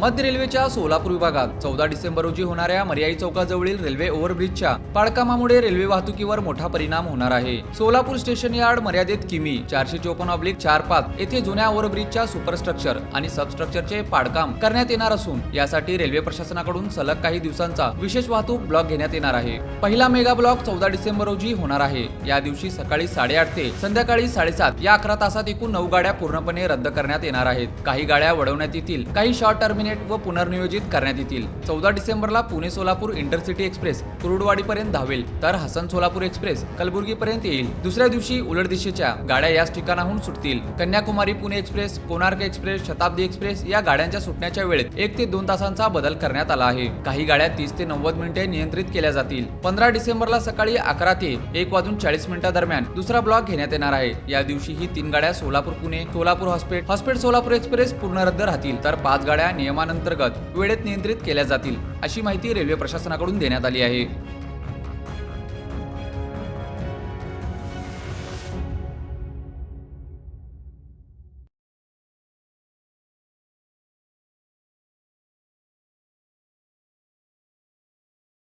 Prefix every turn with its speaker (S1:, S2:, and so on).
S1: मध्य रेल्वेच्या सोलापूर विभागात चौदा डिसेंबर रोजी होणाऱ्या मर्याई चौकाजवळील रेल्वे ओव्हरब्रिजच्या पाडकामामुळे रेल्वे वाहतुकीवर मोठा परिणाम होणार आहे. सोलापूर स्टेशन यार्ड मर्यादित किमी चारशे चोपन्न ऑब्लिक चार पाच येथे जुन्या ओव्हरब्रिजच्या सुपरस्ट्रक्चर आणि सबस्ट्रक्चरचे पाडकाम करण्यात येणार असून यासाठी रेल्वे प्रशासनाकडून सलग काही दिवसांचा विशेष वाहतूक ब्लॉक घेण्यात येणार आहे. पहिला मेगा ब्लॉक चौदा डिसेंबर रोजी होणार आहे. या दिवशी सकाळी साडेआठ ते संध्याकाळी साडेसात या अकरा तासात एकूण नऊ गाड्या पूर्णपणे रद्द करण्यात येणार आहेत. काही गाड्या वळवण्यात येतील काही शॉर्ट टर्मिनेट व पुनर्नियोजित करण्यात येतील. चौदा डिसेंबरला पुणे सोलापूर इंटरसिटी एक्सप्रेस कुरुडवाडीपर्यंत धावेल तर हसन सोलापूर एक्सप्रेस कलबुर्गीपर्यंत येईल. दुसऱ्या दिवशी उलट दिशेच्या गाड्या याच ठिकाणाहून सुटतील. Kanyakumari Pune express Konark express Shatabdi express या गाड्यांच्या सुटण्याच्या वेळेत एक ते दोन तासांचा बदल करण्यात आला आहे. काही गाड्या तीस ते नव्वद मिनिटे नियंत्रित केल्या जातील. पंधरा डिसेंबरला सकाळी अकरा ते एक वाजून चाळीस मिनिटांदरम्यान दुसरा ब्लॉक घेण्यात येणार आहे. या दिवशी ही तीन गाड्या सोलापूर पुणे सोलापूर हॉस्पेट हॉस्पेट सोलापूर एक्सप्रेस पूर्ण रद्द राहतील तर पाच गाड्या नियम नियमांतर्गत वेळेत नियंत्रित केल्या जातील अशी माहिती रेल्वे प्रशासनाकडून देण्यात आली आहे.